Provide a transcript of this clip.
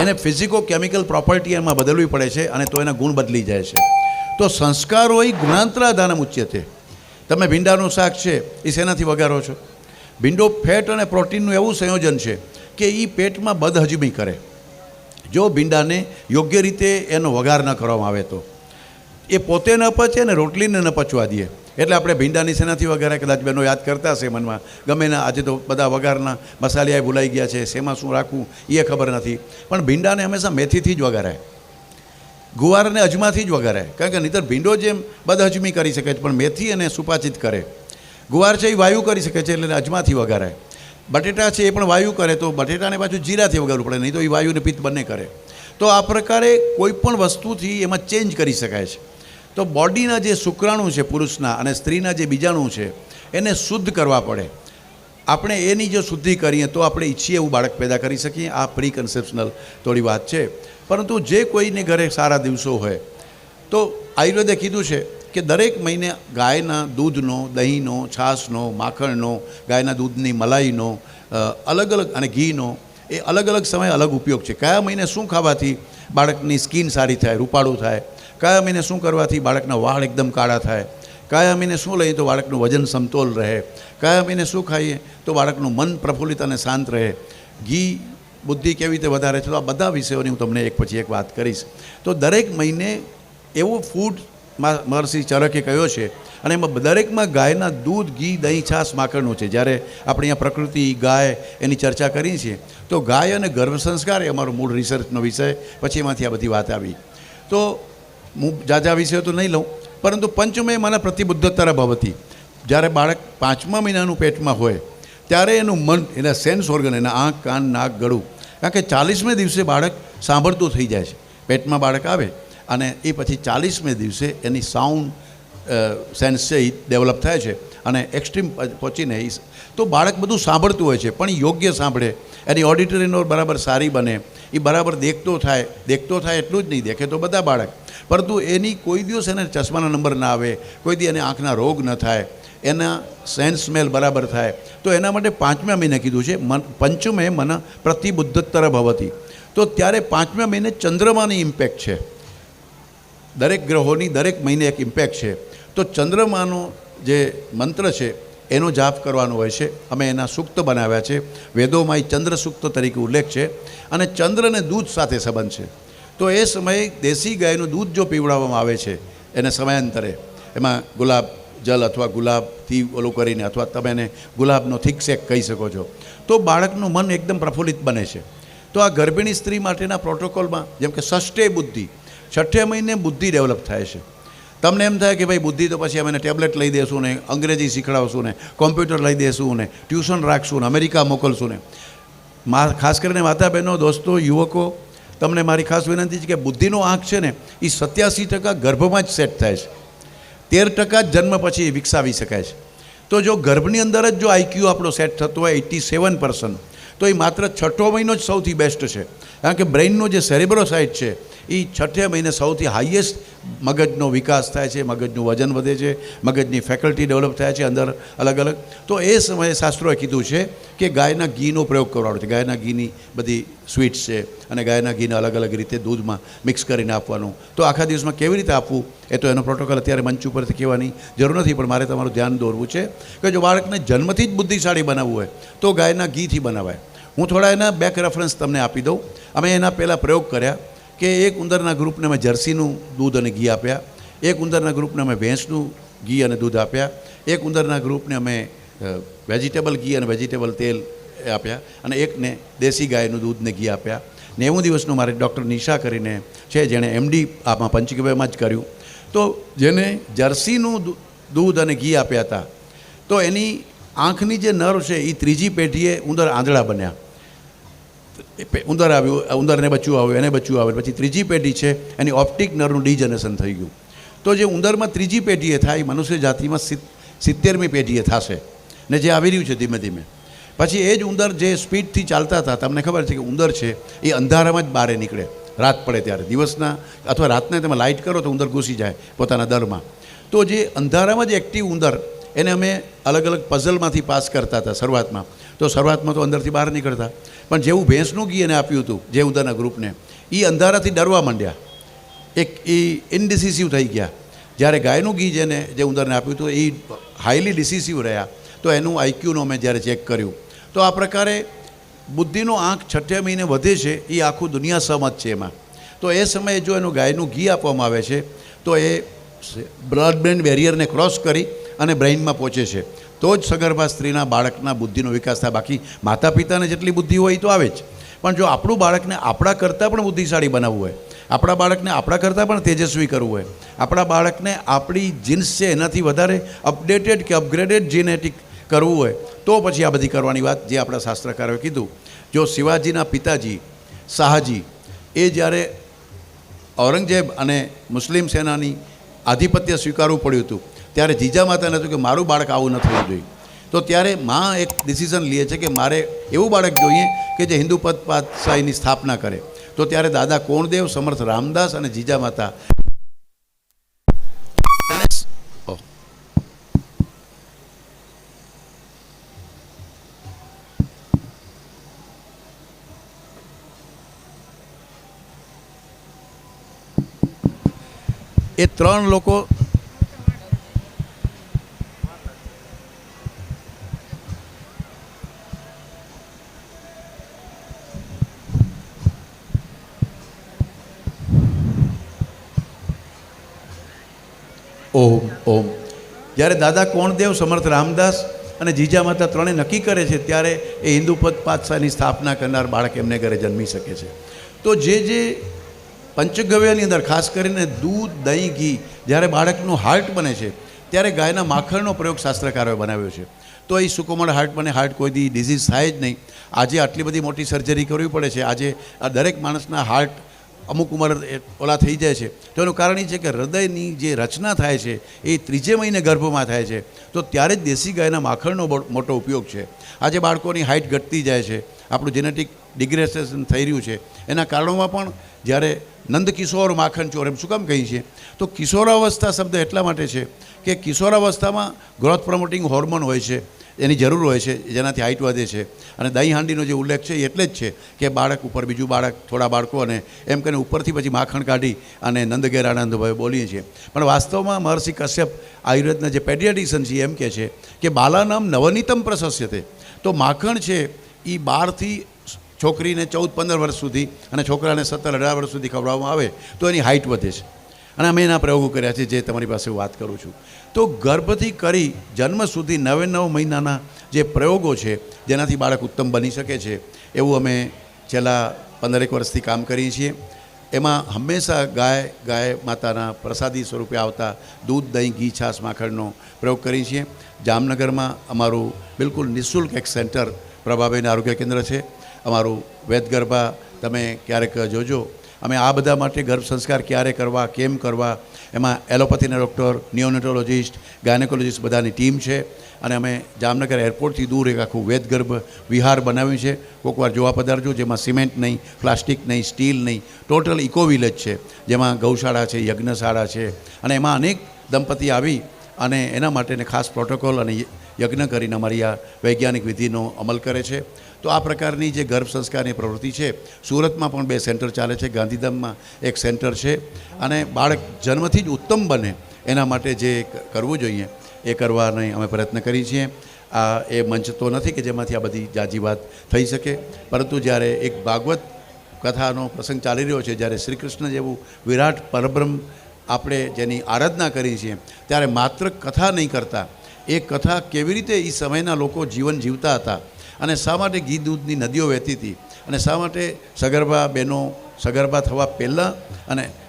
એને ફિઝિકો chemical property એમાં બદલવી પડે છે અને તો એના ગુણ બદલી જાય છે. તો સંસ્કારો એ ગુણાંતરાધાનમ ઉચ્યતે તમે ભીંડાનું શાક છે એ શેનાથી વઘારો છો? ભીંડો ફેટ અને પ્રોટીનનું એવું સંયોજન છે કે એ પેટમાં બદહજમી કરે. જો ભીંડાને યોગ્ય રીતે એનો વઘાર ન કરવામાં આવે તો. એ પોતે ન પચે અને રોટલીને ન પચવા દે. એટલે આપણે ભીંડાની શેનાથી વઘારે કદાચ બેનો યાદ કરતા હશે મનમાં. ગમે ના, આજે તો બધા વઘારના મસાલિયા ભૂલાઈ ગયા છે, શેમાં શું રાખવું એ ખબર નથી. પણ ભીંડાને હંમેશા મેથીથી જ વઘારાય ગુવારને અજમાથી જ વઘારે. કારણ કે નહીતર ભીંડો જેમ બદહજમી કરી શકે છે, પણ મેથી અને સુપાચિત કરે. ગુવાર છે એ વાયુ કરી શકે છે, એટલે અજમાથી વઘારે. બટેટા છે એ પણ વાયુ કરે, તો બટેટાને પાછું જીરાથી વઘારવું પડે, નહીં તો એ વાયુને પિત્ત બંને કરે. તો આ પ્રકારે કોઈ પણ વસ્તુથી એમાં ચેન્જ કરી શકાય છે. તો બોડીના જે શુક્રાણુ છે પુરુષના અને સ્ત્રીના જે બીજાણુ છે, એને શુદ્ધ કરવા પડે. આપણે એની જો શુદ્ધિ કરીએ તો આપણે ઈચ્છીએ એવું બાળક પેદા કરી શકીએ. આ પ્રી કન્સેપ્શનલ થોડી વાત છે. પરંતુ જે કોઈને ઘરે સારા દિવસો હોય, તો આયુર્વેદે કીધું છે કે દરેક મહિને ગાયના દૂધનો, દહીંનો, છાશનો, માખણનો, ગાયના દૂધની મલાઈનો અલગ અલગ અને ઘીનો, એ અલગ અલગ સમયે અલગ ઉપયોગ છે. કયા મહિને શું ખાવાથી બાળકની સ્કિન સારી થાય, રૂપાળું થાય? કયા મહિને શું કરવાથી બાળકના વાળ એકદમ કાળા થાય? કયા મહિને શું લઈએ તો બાળકનું વજન સમતોલ રહે? કયા મહિને શું ખાઈએ તો બાળકનું મન પ્રફુલ્લિત અને શાંત રહે? ઘી, બુદ્ધિ કેવી રીતે વધારે છે? તો આ બધા વિષયોની હું તમને એક પછી એક વાત કરીશ. તો દરેક મહિને એવું ફૂડ મહર્ષિ ચરકે કહ્યો છે અને એમાં દરેકમાં ગાયના દૂધ, ઘી, દહીં, છાશ માખણનું છે. જ્યારે આપણે અહીંયા પ્રકૃતિ, ગાય એની ચર્ચા કરી છે તો ગાય અને ગર્ભ સંસ્કાર એ અમારો મૂળ રિસર્ચનો વિષય. પછી એમાંથી આ બધી વાત આવી. તો હું જાજા વિષયો તો નહીં લઉં, પરંતુ પંચમે મને પ્રતિબુદ્ધતર ભવતી જ્યારે બાળક પાંચમા મહિનાનું પેટમાં હોય, ત્યારે એનું મન, એના સેન્સ ઓર્ગન એના આંખ, કાન, નાક, ગળું, કારણ કે ચાલીસમે દિવસે બાળક સાંભળતું થઈ જાય છે. પેટમાં બાળક આવે અને એ પછી ચાલીસમે દિવસે એની સાઉન્ડ સેન્સ છે એ ડેવલપ થાય છે અને એક્સ્ટ્રીમ પહોંચીને એ તો બાળક બધું સાંભળતું હોય છે, પણ યોગ્ય સાંભળે. એની ઓડિટરીનો બરાબર સારી બને એ બરાબર દેખતો થાય દેખતો થાય એટલું જ નહીં, દેખે તો બધા બાળક. પરંતુ એની કોઈ દિવસ એને ચશ્માના નંબર ના આવે, કોઈ દી એને આંખના રોગ ન થાય, એના સેન્સ સ્મેલ બરાબર થાય, તો એના માટે પાંચમા મહિને કીધું છે, મન, પંચમે મન પ્રતિબુદ્ધતર ભવતી. તો ત્યારે પાંચમા મહિને ચંદ્રમાની ઇમ્પેક્ટ છે. દરેક ગ્રહોની દરેક મહિને એક ઇમ્પેક્ટ છે. તો ચંદ્રમાનો જે મંત્ર છે, એનો જાપ કરવાનો હોય છે. અમે એના સૂક્ત બનાવ્યા છે. વેદોમાં એ ચંદ્ર સૂક્ત તરીકે ઉલ્લેખ છે અને ચંદ્રને દૂધ સાથે સંબંધ છે. તો એ સમયે દેશી ગાયનું દૂધ જો પીવડાવવામાં આવે છે, એને સમયાંતરે, એમાં ગુલાબ જલ અથવા ગુલાબથી ઓલું કરીને અથવા તમે એને ગુલાબનો થીક શેક કહી શકો છો. તો બાળકનું મન એકદમ પ્રફુલ્લિત બને છે. તો આ ગર્ભિણી સ્ત્રી માટેના પ્રોટોકોલમાં, જેમ કે ષષ્ઠે બુદ્ધિ, છઠ્ઠે મહિને બુદ્ધિ ડેવલપ થાય છે. તમને એમ થાય કે ભાઈ બુદ્ધિ તો પછી અમે ટેબ્લેટ લઈ દેશું ને અંગ્રેજી શીખડાવશું ને, કોમ્પ્યુટર લઈ દેશું ને, ટ્યુશન રાખશું ને, અમેરિકા મોકલશું ને. મા, ખાસ કરીને માતા બહેનો, દોસ્તો, યુવકો, તમને મારી ખાસ વિનંતી છે કે બુદ્ધિનો આંખ છે ને એ સત્યાસી ટકા ગર્ભમાં જ સેટ થાય છે. તેર ટકા જ જન્મ પછી વિકસાવી શકાય છે. તો જો ગર્ભની અંદર જ જો આઈક્યુ આપણો સેટ થતો હોય એટી સેવન પર્સન્ટ, તો એ માત્ર છઠ્ઠો મહિનો જ સૌથી બેસ્ટ છે. કારણ કે બ્રેઇનનો જે સેરેબ્રોસાઇટ છે એ છઠ્ઠે મહિને સૌથી હાઈએસ્ટ મગજનો વિકાસ થાય છે, મગજનું વજન વધે છે, મગજની ફેકલ્ટી ડેવલપ થાય છે, અંદર અલગ અલગ. તો એ સમયે શાસ્ત્રોએ કીધું છે કે ગાયના ઘીનો પ્રયોગ કરવાનો છે. ગાયના ઘીની બધી સ્વીટ્સ છે અને ગાયના ઘીને અલગ અલગ રીતે દૂધમાં મિક્સ કરીને આપવાનું. તો આખા દિવસમાં કેવી રીતે આપવું એ તો એનો પ્રોટોકોલ અત્યારે મંચ ઉપરથી કહેવાની જરૂર નથી, પણ મારે તમારું ધ્યાન દોરવું છે કે જો બાળકને જન્મથી જ બુદ્ધિશાળી બનાવવું હોય તો ગાયના ઘીથી બનાવાય. હું થોડા એના બેક રેફરન્સ તમને આપી દઉં. અમે એના પહેલાં પ્રયોગ કર્યા. કે એક ઉંદરના ગ્રુપને અમે જર્સીનું દૂધ અને ઘી આપ્યા, એક ઉંદરના ગ્રુપને અમે ભેંસનું ઘી અને દૂધ આપ્યા, એક ઉંદરના ગ્રુપને અમે વેજીટેબલ ઘી અને વેજીટેબલ તેલ આપ્યા અને એકને દેશી ગાયનું દૂધ ને ઘી આપ્યા. નેવું દિવસનું મારે ડૉક્ટર નિશા કરીને છે, જેણે એમડી આમાં પંચકવ્યમાં જ કર્યું. તો જેને જર્સીનું દૂધ અને ઘી આપ્યા હતા, તો એની આંખની જે નર્વ છે એ ત્રીજી પેઢીએ ઉંદર આંધળા બન્યા. ઉંદર આવ્યું ઉંદરને બચ્ચું આવ્યું એને બચ્ચું આવ્યું પછી ત્રીજી પેઢી છે, એની ઓપ્ટિક નર્વનું ડિજનરેશન થઈ ગયું. તો જે ઉંદરમાં ત્રીજી પેઢીએ થાય મનુષ્ય જાતિમાં સિત્તેરમી પેઢીએ થશે. ને જે આવી રહ્યું છે ધીમે ધીમે. પછી એ જ ઉંદર જે સ્પીડથી ચાલતા હતા, તમને ખબર છે કે ઉંદર છે, એ અંધારામાં જ બહાર નીકળે. રાત પડે ત્યારે. દિવસના, અથવા રાતને તમે લાઇટ કરો તો ઉંદર ઘૂસી જાય પોતાના દરમાં. તો જે અંધારામાં જ એક્ટિવ ઉંદર, એને અમે અલગ અલગ પઝલમાંથી પાસ કરતા હતા શરૂઆતમાં. તો શરૂઆતમાં તો અંદરથી બહાર નીકળતા. પણ જેવું ભેંસનું ઘી એને આપ્યું હતું, જે ઉદાના ગ્રુપને એ અંધારાથી ડરવા માંડ્યા. એક એ ઇનડિસિસિવ થઈ ગયા. જ્યારે ગાયનું ઘી જેને, જે ઉંદરને આપ્યું હતું એ હાઈલી ડિસિસિવ રહ્યા. તો એનું આઈક્યુનો મેં જ્યારે ચેક કર્યું. તો આ પ્રકારે બુદ્ધિનો આંક છઠ્ઠે મહિને વધે છે એ આખું દુનિયા સમજ છે એમાં. તો એ સમયે જો એનું ગાયનું ઘી આપવામાં આવે છે, તો એ બ્લડ બ્રેન બેરિયરને ક્રોસ કરી અને બ્રેઇનમાં પહોંચે છે. તો જ સગર્ભા સ્ત્રીના બાળકના બુદ્ધિનો વિકાસ થાય. બાકી માતા પિતાને જેટલી બુદ્ધિ હોય તો આવે જ. પણ જો આપણું બાળકને આપણા કરતાં પણ બુદ્ધિશાળી બનાવવું હોય, આપણા બાળકને આપણા કરતાં પણ તેજસ્વી કરવું હોય, આપણા બાળકને આપણી જીન્સ છે એનાથી વધારે અપડેટેડ કે અપગ્રેડેડ જીનેટિક કરવું હોય, તો પછી આ બધી કરવાની વાત જે આપણા શાસ્ત્રકારોએ કીધું. જો શિવાજીના પિતાજી, શાહજી, એ જ્યારે ઔરંગઝેબ અને મુસ્લિમ સેનાની આધિપત્ય સ્વીકારવું પડ્યું હતું ત્યારે જીજા માતાને હતું કે મારું બાળક આવું ન થવું જોઈએ. તો ત્યારે માં એક ડિસિઝન લે છે કે મારે એવું બાળક જોઈએ કે જે હિન્દુ પદ પાતશાહીની સ્થાપના કરે. તો ત્યારે દાદા કોણદેવ, સમર્થ રામદાસ અને જીજા માતા એ ત્રણ લોકો ઓમ ઓમ. જ્યારે દાદા કોણદેવ, સમર્થ રામદાસ અને જીજા માતા ત્રણેય નક્કી કરે છે, ત્યારે એ હિન્દુ પદ પાતશાહની સ્થાપના કરનાર બાળક એમને ઘરે જન્મી શકે છે. તો જે જે પંચગવ્યની અંદર, ખાસ કરીને દૂધ, દહીં, ઘી, જ્યારે બાળકનું હાર્ટ બને છે, ત્યારે ગાયના માખણનો પ્રયોગ શાસ્ત્રકારોએ બનાવ્યો છે. તો એ સુકોમળ હાર્ટ બને, હાર્ટ કોઈ દી ડિઝીઝ થાય જ નહીં. આજે આટલી બધી મોટી સર્જરી કરવી પડે છે. આજે આ દરેક માણસના હાર્ટ અમુક ઉંમર ઓલા થઈ જાય છે. તો એનું કારણ એ છે કે હૃદયની જે રચના થાય છે, એ ત્રીજે મહિને ગર્ભમાં થાય છે. તો ત્યારે જ દેશી ગાયના માખણનો મોટો ઉપયોગ છે. આજે બાળકોની હાઇટ ઘટતી જાય છે. આપણું જેનેટિક ડિગ્રેસેશન થઈ રહ્યું છે. એના કારણોમાં પણ જ્યારે નંદ કિશોર માખણ ચોર એમ શું કામ કહીએ છીએ તો કિશોરાવસ્થા શબ્દ એટલા માટે છે કે કિશોરાવસ્થામાં ગ્રોથ પ્રમોટિંગ હોર્મોન હોય છે, એની જરૂર હોય છે, જેનાથી હાઇટ વધે છે. અને દહીં હાંડીનો જે ઉલ્લેખ છે એટલે જ છે કે બાળક ઉપર બીજું બાળક, થોડા બાળકો અને એમ કરીને ઉપરથી પછી માખણ કાઢી અને નંદગેર આનંદભાઈ બોલીએ છીએ. પણ વાસ્તવમાં મહર્ષિ કશ્યપ આયુર્વેદના જે પેડિયાટિશન છે એમ કહે છે કે બાલાનામ નવનીતમ પ્રશસ્ય તે તો માખણ છે એ બારથી છોકરીને ચૌદ, પંદર વર્ષ સુધી અને છોકરાને સત્તર, અઢાર વર્ષ સુધી ખવડાવવામાં આવે તો એની હાઇટ વધે છે. અને અમે એના પ્રયોગો કર્યા છે જે તમારી પાસે વાત કરું છું. તો ગર્ભથી કરી જન્મ સુધી નવે નવ મહિનાના જે પ્રયોગો છે, જેનાથી બાળક ઉત્તમ બની શકે છે, એવું અમે છેલ્લા પંદરેક વર્ષથી કામ કરીએ છીએ. એમાં હંમેશા ગાય ગાય માતાના પ્રસાદી સ્વરૂપે આવતા દૂધ, દહીં, ઘી, છાશ, માખણનો પ્રયોગ કરીએ છીએ. જામનગરમાં અમારું બિલકુલ નિઃશુલ્ક એક સેન્ટર પ્રભાબેન આરોગ્ય કેન્દ્ર છે. અમારું વેદ ગરબા તમે ક્યારેક જોજો. અમે આ બધા માટે ગર્ભ સંસ્કાર ક્યારે કરવા, કેમ કરવા? એમાં એલોપેથીના ડૉક્ટર, નિયોનેટોલોજિસ્ટ, ગાયનેકોલોજિસ્ટ બધાની ટીમ છે. અને અમે જામનગર એરપોર્ટથી દૂર એક આખું વેદ ગર્ભ વિહાર બનાવ્યું છે. કોઈક વાર જોવા પધારજો, જેમાં સિમેન્ટ નહીં, પ્લાસ્ટિક નહીં, સ્ટીલ નહીં, ટોટલ ઇકો વિલેજ છે. જેમાં ગૌશાળા છે, યજ્ઞશાળા છે. અને એમાં અનેક દંપતી આવી અને એના માટેને ખાસ પ્રોટોકોલ અને યજ્ઞ કરીને અમારી આ વૈજ્ઞાનિક વિધિનો અમલ કરે છે. તો આ પ્રકારની જે ગર્ભ સંસ્કારની પ્રવૃત્તિ છે, સુરતમાં પણ બે સેન્ટર ચાલે છે, ગાંધીધામમાં એક સેન્ટર છે અને બાળક જન્મથી જ ઉત્તમ બને એના માટે જે કરવું જોઈએ એ કરવાની અમે પ્રયત્ન કરીએ છીએ. આ એ મંચ તો નથી કે જેમાંથી આ બધી જાજી વાત થઈ શકે, પરંતુ જ્યારે એક ભાગવત કથાનો પ્રસંગ ચાલી રહ્યો છે, જ્યારે શ્રી કૃષ્ણ જેવું વિરાટ પરબ્રહ્મ આપણે જેની આરાધના કરીએ છીએ, ત્યારે માત્ર કથા નહીં કરતા, એ કથા કેવી રીતે એ સમયના લોકો જીવન જીવતા હતા અને શા માટે ઘી દૂધની નદીઓ વહેતી હતી? અને શા માટે સગર્ભા બહેનો સગર્ભા થવા પહેલાં અને